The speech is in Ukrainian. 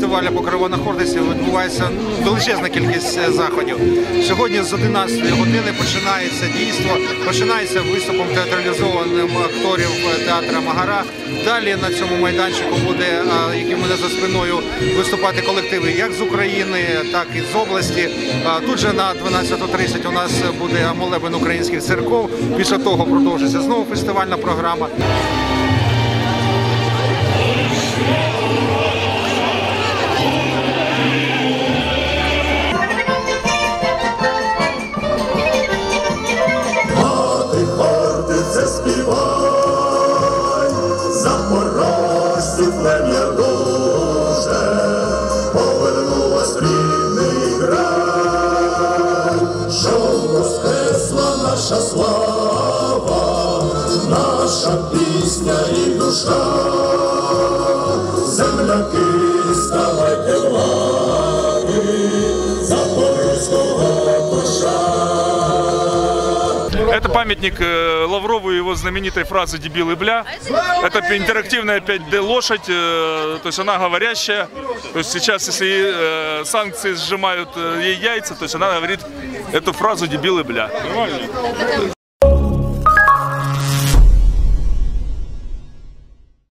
фестивалю покрована гордості відбувається ну, величезна кількість е, заходів. Сьогодні з 11 години починається дійство, починається виступом театралізованим акторів е, театра Магара. Далі на цьому майданчику буде, е, який мене за спиною, виступати колективи як з України, так і з області. Тут же на 12.30 у нас буде молебен українських церков. Після того продовжиться знову фестивальна програма. Хорди це співай, запорожців плем'я дуже, повернулась в рідний край, що воскресла наша слава, наша пісня і душа, земляки ставайте лави, запорізького Это памятник э, Лаврову и его знаменитой фразы «дебил и бля». Это интерактивная 5D лошадь, э, то есть она говорящая. То есть сейчас, если э, санкции сжимают ей яйца, то есть она говорит эту фразу «дебил и бля».